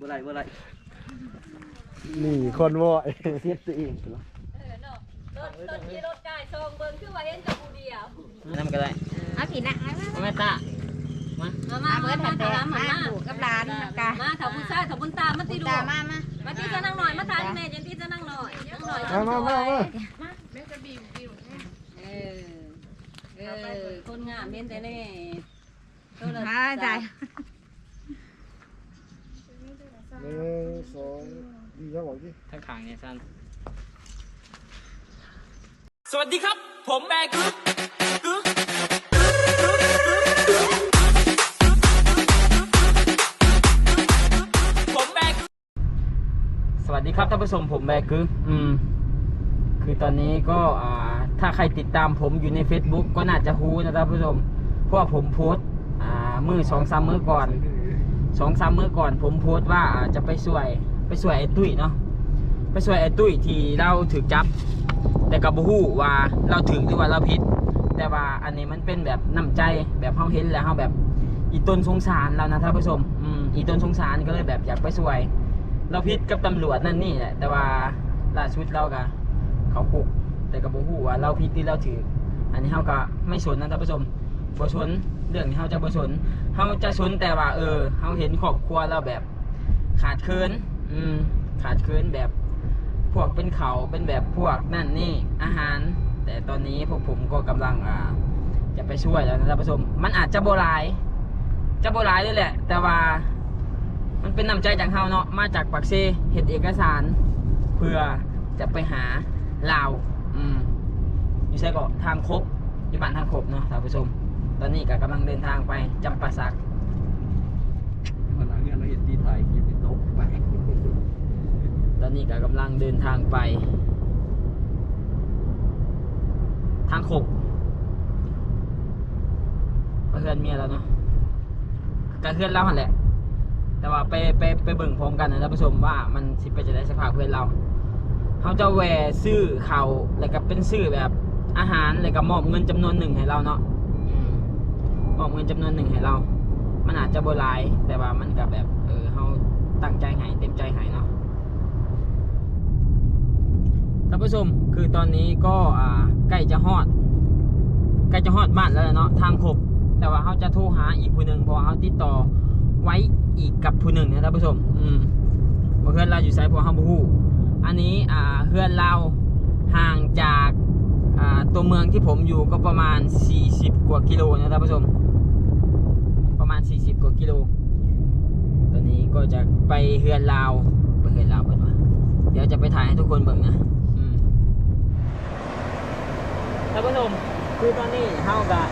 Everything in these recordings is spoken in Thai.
บ่ไรบ่ไรนี่คนว่อยเสียตัวเองเออเนาะรถรถขี่รถกายทรงเบิ่งคือว่าเห็นกับผู้เดียวนั่นก็ได้เอาผีนะเอามาแม่ตามามามาเบิดหันมาแต่ตามมามามาดูกับร้านกะมาถ้าผู้ชายถ้าบุญตามมาติดูตามมามามาที่จะนั่งหน่อยมาทานแม่ยันที่จะนั่งหน่อยนั่งหน่อยมามามามาเออเออคนงามเห็นแต่นี่หาใจห นึ่งสองดีครับบอกที่ทั้งขางเนี่ยสั้นสวัสดีครับ ผมแบกึ๊กกึ๊กผมแบกึ๊กสวัสดีครับท่านผู้ชมผมแบกึ๊กอืม คือตอนนี้ก็อ่าถ้าใครติดตามผมอยู่ใน Facebook ก็น่าจะรู้นะท่านผู้ชม เพราะว่าผมโพสต์อ่ามือสองสามมือก่อน สองสามมือก่อนผมโพสต์ว่าอาจะไปช่วยไปช่วยไอ้ตุ้ยเนาะไปช่วยไอ้ตุ้ยที่เราถือจับ แต่กับบูฮู้ว่าเราถึงหรือว่าเราผิดแต่ว่าอันนี้มันเป็นแบบน้ำใจแบบเขาเห็นแล้วเขาแบบอีต้นสงสารเรานะท่านผู้ชมอืมอีต้นสงสารก็เลยแบบอยากไปช่วย เราผิดกับตำรวจนั่นนี่แหละแต่ว่าล่าสุดเราก็เขาคุกแต่กับบูฮู้ว่าเราผิดที่เราถือ อันนี้เขาก็ไม่สนนะท่านผู้ชมบ่สน เรื่องนี้เขาจะบ่สนเขาจะสนแต่ว่า เออเขาเห็นครอบครัวเราแบบ ขาดเคินอืมขาดเคินแบบ พวกเป็นเขาเป็นแบบพวกนั่นนี่อาหาร แต่ตอนนี้พวกผมก็กำลังอ่าจะไปช่วยแล้วนะท่านผู้ชมมันอาจจะโบรายจะโบรายด้วยแหละ แต่ว่า มันเป็นน้ำใจจากเฮาเนาะมาจากปักเซเห็นเอกสาร เพื่อจะไปหาลาว อืมอยู่ใช่ก็ทางครบอยู่บ้านทางครบเนาะท่านผู้ชม ตอนนี้ก็กำลังเดินทางไปจำปาสักวันหลังเนี่ยเราเห็นที่ถ่ายคลิปที่โต๊ะไปตอนนี้ก็กำลังเดินทางไป ทางขบไปเพื่อนเมียแล้วเนาะการเพื่อนเราหันแหละ แต่ว่าไปไปไปเบิ่งพร้อมกันนะท่านผู้ชมว่ามันสิไปจะได้สภาพเพื่อนเราเขาจะแหวซื้อเขาวแล้วก็เป็นซื้อแบบอาหารแล้วก็มอบเงินจำนวนหนึ่งให้เราเนาะอืม มอบเงินจำนวนหนึ่งให้เรา มันอาจจะโบหลายแต่ว่ามันก็แบบเออเขาตั้งใจให้เต็มใจให้เนาะท่านผู้ชมคือตอนนี้ก็อ่าใกล้จะฮอดใกล้จะฮอดบ้านแล้วเนาะทางครบแต่ว่าเขาจะโทรหาอีกผู้หนึ่งพราะว่าเขาติดต่อไว้อีกกับผู้หนึ่งนะท่านผู้ชม อืมเพื่อนเราอยู่ไซพวกเขาบูฮู้อันนี้อ่าเพื่อนเราห่างจากอ่าตัวเมืองที่ผมอยู่ก็ประมาณ 40 กว่ากิโลนะท่านผู้ชม ประมาณ 40 กว่ากิโล ตอนนี้ก็จะไปเฮือนลาวไปเฮือนลาวเปิดว่าเดี๋ยวจะไปถ่ายให้ทุกคนเบิ่งนะท่านผู้ชมคือตอนนี้เฮากับ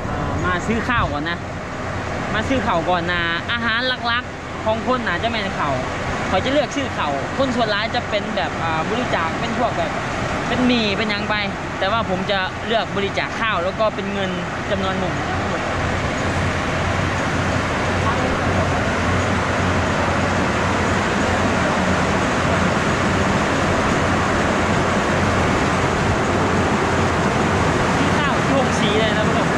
มาซื้อข้าวก่อนนะ มาซื้อข้าวก่อนนะ อาหารหลักๆ ของคนน่าจะไม่นข้าวเขาจะเลือกซื้อข้าวคนส่วนร้ายจะเป็นแบบบริจาคเป็นพวกแบบเป็นหมี่เป็นยังไป แต่ว่าผมจะเลือกบริจาคข้าวแล้วก็เป็นเงินจำนวนหนึ่งทั้งหมด ข้าวช่วงสีเลยนะผู้ชม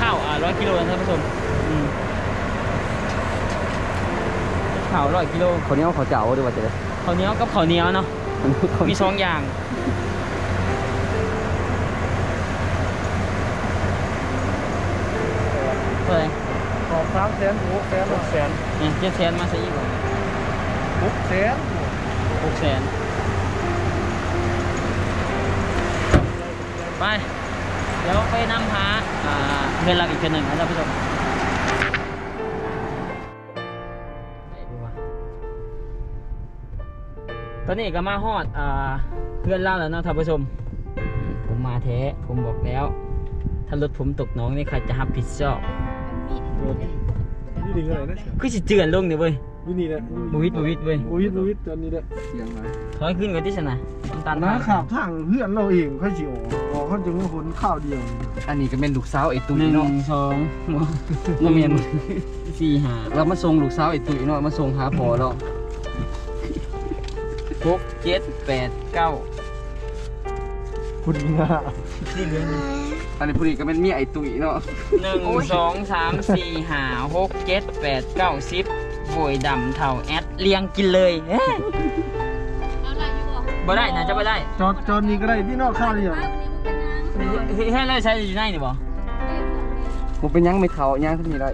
ข้าวอ่าร้อยกิโลนะท่านผู้ชมอืมข้าว ร้อยกิโลคนนี้เขาเจ้าดีกว่าจะได้ข้าวเหนียวกับข้าวเหนียวเนาะมีสองอย่างเท่าไหร่สองสามแสนหกแสนหกแสนเนี่ยเจ็ดแสนมาซะอีกว่าหกแสนหกแสนไป เดี๋ยวไปนำหาอ่าเพื่อนเราอีกคนหนึ่งนะท่านผู้ชม ตอนนี้ก็มาฮอดอ่าเพื่อนเล่าแล้วเนาะท่านผู้ชม ผมมาแท้ ผมบอกแล้ว ถ้ารถผมตกหน้องนี่ใครจะรับผิดชอบนี่ดีเลยนะคือสิเจือนลงเนี่ยเว้ยวินี่แหละบุวิดบุวิดเว้ยบุวิดบุวิดตอนนี้แหละเสียงมาถอยขึ้นกับที่ชนะน้ำตาลน้าข่าวทางเพื่อนเราเองเขาสิออกออกเขาจึงว่าคนข้าวเดียว อันนี้ก็เป็นลูกสาวไอ้ตุ้ยหนึ่งเนาะสองโมเมนสี่ห้าเรามาส่งลูกสาวไอ้ตุ้ยเนาะมาส่งหาพอเนาะ หกเจ็ดแปดเก้าคุณงาที่เหลือนี่อันนี้พอดีก็เป็นเมียไอ้ตุ้ยเนาะหนึ่งสองสามสี่ห้าหกเจ็ดแปดเก้าสิบโวยดำเท่าแอดเลี้ยงกินเลยเอ๊ะเอาอะไรอยู่บ่บ่ได้นะจะบ่ได้จอดจอดนี่ก็ได้ที่นอกข้าวเดียวป้าวันนี้มันเป็นยังเฮ้ยให้เราใช้อยู่ในนี่บ่ผมเป็นหยังไม่เท่าหยังทั้งนี้ได้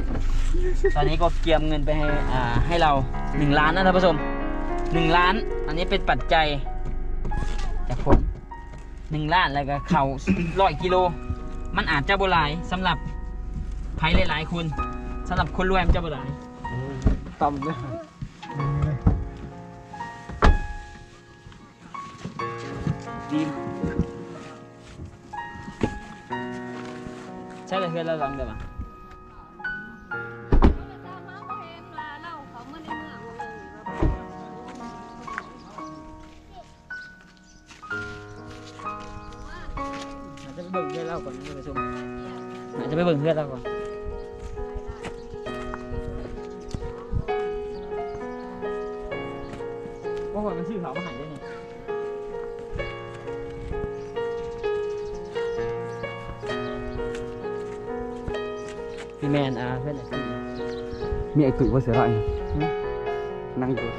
ตอนนี้ก็เกียมเงินไปให้อ่าให้เราหนึ่งล้านนะท่านผู้ชม หนึ่งล้าน อันนี้เป็นปัจจัย จากผมหนึ่งล้านแล้วก็เข่าร้อยกิโล มันอาจจะโบหลายสำหรับไพ่หลายๆคนสำหรับคนรวยมันจะโบหลายต่ำเนี่ยดีใช่เลยเพื่อนเราลองเดี๋ยวมา จจะไปเบิ่งเพื่อนเราก่อนนะท่านผู้ชมอาจจะไปเบิ่งเพื่อนเราก่อนว่าคนมันชื่อเขามาหายได้นี่พี่แมนอ่าเพื่อนอะพี่เมียไอ้ตุ้ยว่าเสียไรหืม นั่งอยู่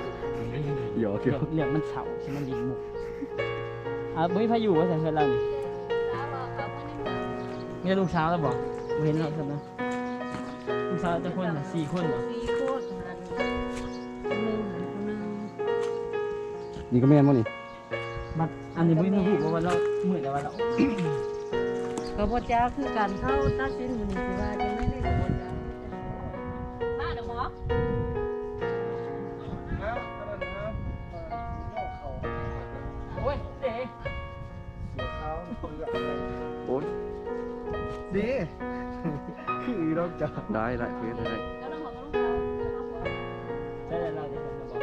หยอกเหลืเกี่ยอวงเหลืองมันเฉาใช่ไหมนดินหมุกอ่าบุ้ยพายุว่าใส่เพื่อนเรานี่ มีแต่ลูกสาวแล้วบอกบ่เห็นเราใช่ไหมลูกสาวจะคนน่ะสี่คนเหรอสี่โคตรหันคนหนึ่งหันคนหนึ่งนี่ก็แม่นมั้งนี่บัดอันนี้บุ้ยพายุว่าวันเราเหมือนแต่ว่าเราก็บ่จ้าคือกันเข้าตัดสินอยู่นี่สิว่าจะไม่ได้กับบ่จ้ามาเด้อหมอโอ้ยเจ๊โอ้ย ดีคือเราจะได้ได้คุยกันได้ได้แล้วน้องหมอก็ต้องเอาวเราจะทำบอ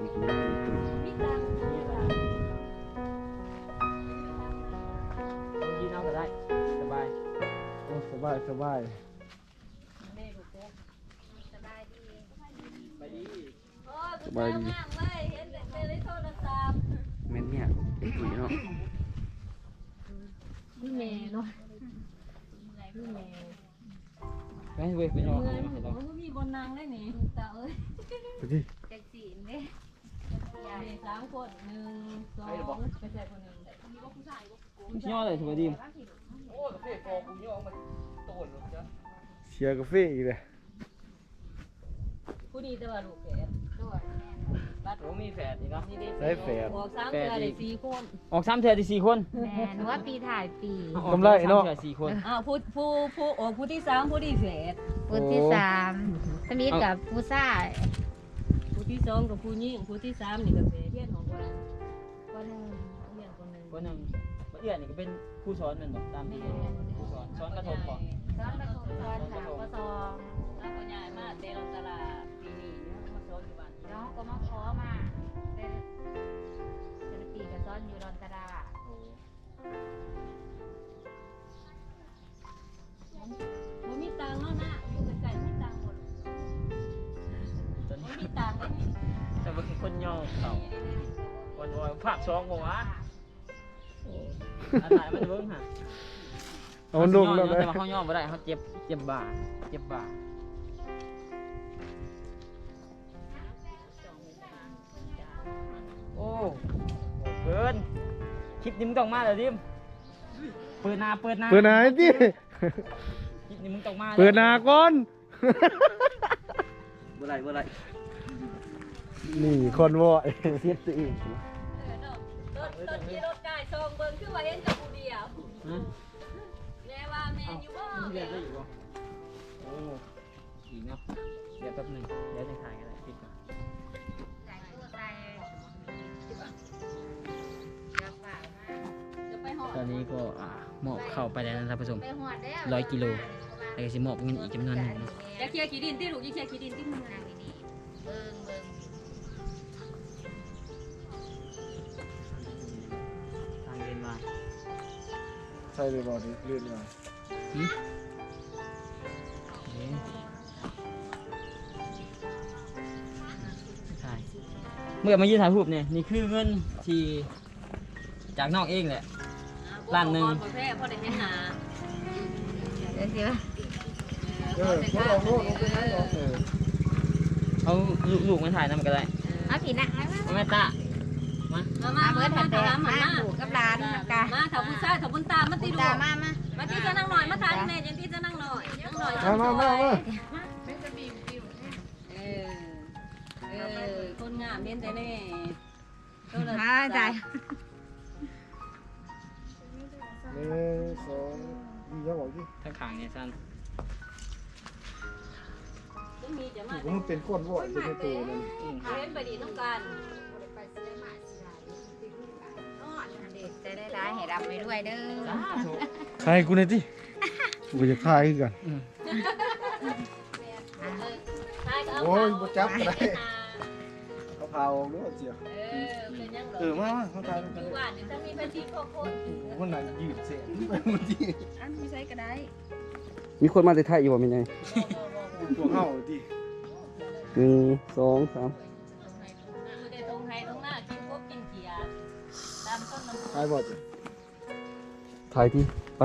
นี่คือมียไอ้ตุ้ยมีตังค์นี่อะไรเอากินเอาก็ได้สบายโอ้สบายสบายไปดีโอ้ยผู้สาวงามเว้ยเห็นแต่ในโทรศัพท์แม่นเมีย ไอ้ตุ้ยเนาะนี่แม่เนาะนี่แม่ไปเว้ยไปนอนเงินมันก็มีบนนางได้นี่ตาเอ้ยไปดิจักสีนเด้มีสามคนหนึ่งสองไปใส่คนหนึ่งย่อเลยถูกไหมดิมโอ้ยเฟ่ฟอกูย่อมันโตนหรอจ๊ะเชียร์กาแฟอีกเลยผู้นี้แต่ว่าลูกแฝดด้วย บัดโอ้มีแฝดอีกเนาะนี่ได้ใช้แฝด บอกสามเดือนได้สี่คนออกสามเทือที่สี่คนแม่หนูว่าปีถ่ายปีกำไรเนาะสมทื่อสี่คน อ้าวผู้ผู้ผู้โอ้ผู้ที่สามผู้ที่แฝดผู้ที่สามสมิธกับผู้ซ่าผู้ที่สองกับผู้ยิ่งผู้ที่สามนี่ก็แฝดเทียนของวันคนหนึ่งเรียนคนหนึ่งคนหนึ่งมาเอื้อนนี่ก็เป็นผู้สอนเหมือนบอกตามที่ผู้สอนสอนกระทบก่อน ซ้อนประทงซ้อนหาประซองแล้วก็ย้ายมาเตลตลาด สองบอกว่าอันไหนมันเบิ้งฮะเอามันลงแล้วแต่นะว่าเขาย่อไม่ได้เขาเจ็บเจ็บบ่าเจ็บบ่าโอ้เกินคลิปนี้มึงต้องมาเลยดิมเปิดหน้าเปิดหน้าเปิดหนาดิคลิปนี้มึงต้องมาลยเปิดหนาก่อนเมื่อไรเมื่อไรนี่คนวอยเสียตัวเองเออเนาะ รถรถขี่รถกายซองเบิ่งคือว่าเห็นแต่ผู้เดียวฮะแม่ว่าแม่อยู่บ่เรีแม่ยกได้อยู่บ่โอ้อีกเนาะเดี๋ยวแป๊บหนึงเดี๋ยวจะถ่ายกันเลยปิดก่อนใส่ตัวใส่กระเป๋ามาจะไปหอดตอนนี้ก็อ่าหมอบเข้าไปแล้วนะท่านผู้ชม ไปหอดแล้วร้อยกิโลเพราะว่าแล้วก็สิมอบเงินอีกจำนวนหนึงเนาะอย่าเคลียร์ขี้ดินที่ลูกอย่าเคลียร์ขี้ดินที่มึง นั่งดีๆเบิ่ง ใช่เลยบอกดิเลื่อนมาหึเอ๊ะถ่ายเมื่อมายืนถ่ายรูปเนี่ยนี่คือเงินที่จากน้องเองแหละล้านหนึ่งพอแพ้พอได้เห็นหน้าเดี๋ยวสิว่าเออพวกเราโน่นลงไปนั่งหรอกเออ เอาลูกลูกมาถ่ายนำก็ได้เอาผีนะมาเอาแม่ตา มามามามาเบิเบิดดหัหันนแต่ตามามาปู่กับหลานกะมาถ้าบุญซ่าถ้าบุญตามมาตีดูตามามามาตีจะนั่งหน่อยมาทานแม่ยังตีจะนั่งหน่อยนั่งหน่อยมามามามาเออเออคนงามเน้นแต่แน่มาจ่ายหนึ่งสองดีแล้วบอกดิทั้งขางเนี่ยสั้นมีจะมาผมเป็นก้นว่อยเป็นในตัวนั่นเล่นไปดีต้องการ ได้ายให้รกูหน่อยสิกูจะขายคืกัน โอ้ยบ่จับก็ได้เขาพาออกด้วยเสียวเออมามามาตายด้ยกันหวานนี่ถ้ามีพันธุ์พอคนโอ้โหหนยืดเสียงไปหมดที่อันมีไซก็ได้มีคนมาแต่ายอยู่บ่แม่นไงตัวเฮาดิสามามต้นน้ำทายบอดถ่ายที่ไป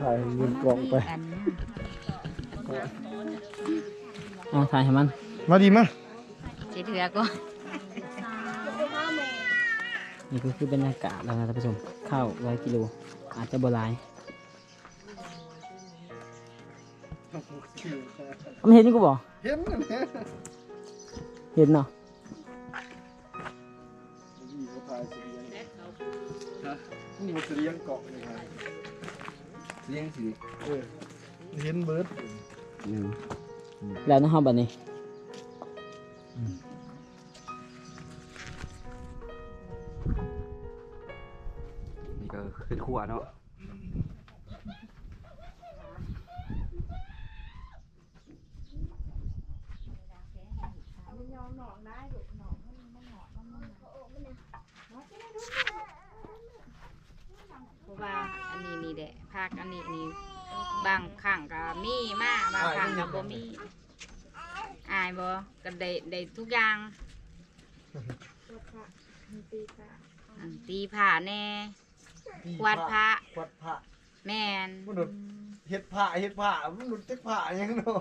ถ่ายเงินกองไปกันนะเอาถ่ายให้มัน มาดีมาสิเถือก็นี่ก็คือบรรยากาศแล้วนะท่านผู้ชมข้าวร้อยกิโลอาจจะบ่หลายเอาไม่เห็นนี่กูบอกเห็นนั่นแหละเห็นเนาะ มันเสียงเกาะนี่ครับเลี้ยงสิเออเห็นเบิร์ดหนึ่งแล้วนะครับบัดนี้นี่ก็ขึ้นขัวเนาะ เพราะว่าอั นนี้นี่แหละภาคอันนี้นี่บางครั้งก็มีมาบางครั้งก็บ่มีอายบ่ก็ได้ได้ทุกอย่างอันตีผ้าแน่กวาดผ้ากวาดผ้าแม่นมนุษย์เฮ็ดผ้าเฮ็ดผ้ามนุษย์เฮ็ดผ้าหยังเนาะ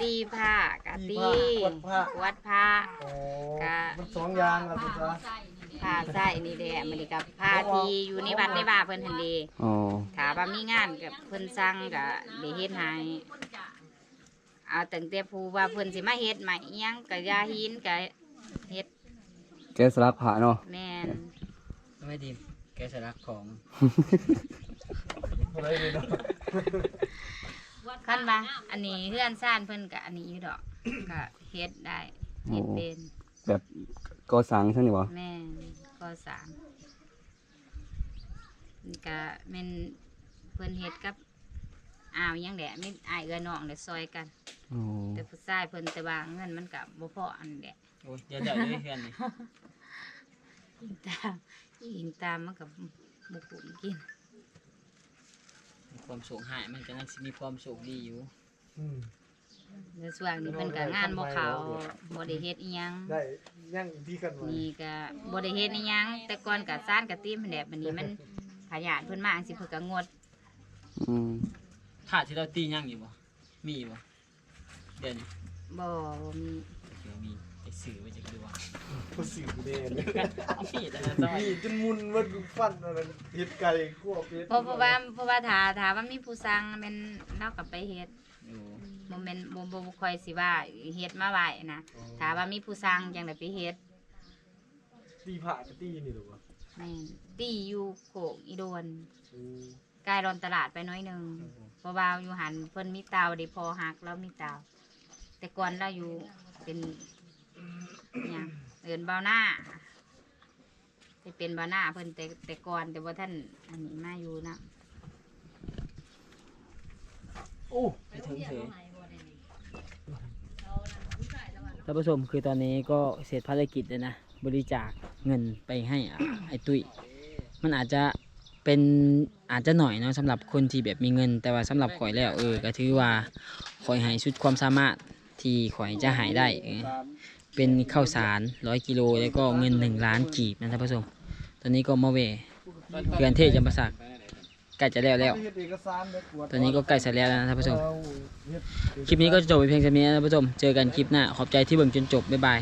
ตีผ้ากะตีตีผ้ากวาดผ้ากวาดผ้าโอ้กะมันสองอย่างอะสิจ๊ะ ผ้าใส่นี่แหละมันนี่กับผ้าที่อยู่ในวัดในบ้านเพิ่นหั่นเดีอ๋อถ้าว่ามีงานกับเพิ่นสั่งก็ได้เฮ็ดให้เอาตั้งแต่ผู้ว่าเพิ่นสิมาเฮ็ดใหม่อิหยังก็ยาหินก็เฮ็ดแกะสลักผ้าเนาะ แม่นไม่ดีแกสลักของอะไรเลยเนาะคันว่าอันนี้เฮือนซ่านเพิ่นก็อันนี้อยู่ดอกก็เฮ็ดได้เฮ็ดเป็นแบบ ก่อสร้างใช่ไหมบ่แม่นข้อสามนี่ก็แม่นเพิ่นเฮ็ดกับอ้าวหยังแหละไม่อายเอื้อน้องเด้ซอยกัน โอ้แต่ผู้ชายเพิ่นแต่ว่าเงินมันก็บ่พออันแหละโอ้ยเดี๋ยวเดี๋ยวเดี๋ยวเพื่อนนี่ยิงตามยิงตามมันก็บ่คุ้มกินมีความสูงหายมันก็น่าจะมีความสูงดีอยู่อืม ในส่วนนี้เพิ่นก็งานบ่เข้าบ่ได้เฮ็ดอีหยังได้ยังที่กันไว้นี่ก็บ่ได้เฮ็ดอีหยังแต่ก่อนก็ซ่านก็ตีมแผนกบัดนี้มันขยานเพิ่นมาจังซี่เพิ่นก็งดอืมถาดที่เราตียังอยู่บ่มีบ่เดี๋ยวนี้บ่บ่มีเดี๋ยวมีไปสื่อไปจากดูว่าผู้สิวเด่นเอามีดอันนั้นซอยนี่จนมุนมันฟันอะไรเฮ็ดไก่คั่วเป็ดเพราะเพราะว่าเพราะว่าถ้าถ้าว่ามีผู้สั่งแม่นเราก็ไปเฮ็ดอยู่ บ่แม่นบ่บ่บ่ค่อยสิว่าเฮ็ดมาไว้นะถ้าว่ามีผู้สั่งจังได๋ไปเฮ็ดตีผ้าจะตีนี่หรอวะแม่นตีอยู่โขกอีโดนอืมใกล้รอนตลาดไปหน้อยหนึงเพราะว่าอยู่หันเพิ่นมีเตาได้พอหักแล้วมีเตาแต่ก่อนเราอยู่เป็นหยังเอิ้นเบาหน้าไปเป็นเบาหน้าเพิ่นแต่แต่ก่อนแต่ว่าท่านอันนี้มาอยู่นะโอ้ไปถึงเฉย ท่านผู้ชมคือตอนนี้ก็เสร็จภารกิจแล้วนะ บริจาคเงินไปให้อะไอ้ตุ้ยมันอาจจะเป็นอาจจะหน่อยเนาะสำหรับคนที่แบบมีเงิน แต่ว่าสำหรับข่อยแล้วเออก็ถือว่าข่อยให้สุดความสามารถที่ข่อยจะหายได้เออเป็นข้าวสารร้อยกิโลแล้วก็เงินหนึ่งล้านกีบนะท่านผู้ชมตอนนี้ก็มาเวเพื่อนเทศจำปาสัก ใกล้จะแล้วแล้วเฮ็ดเอกสารเด้กวดตอนนี้ก็ใกล้เสร็จแล้วนะท่านผู้ชมเอาเฮ็ดคลิปนี้ก็จะจบไปเพียงเท่านี้นะท่านผู้ชม เจอกันคลิปหน้า ขอบใจที่เบิ่งจนจบ บ๊ายบาย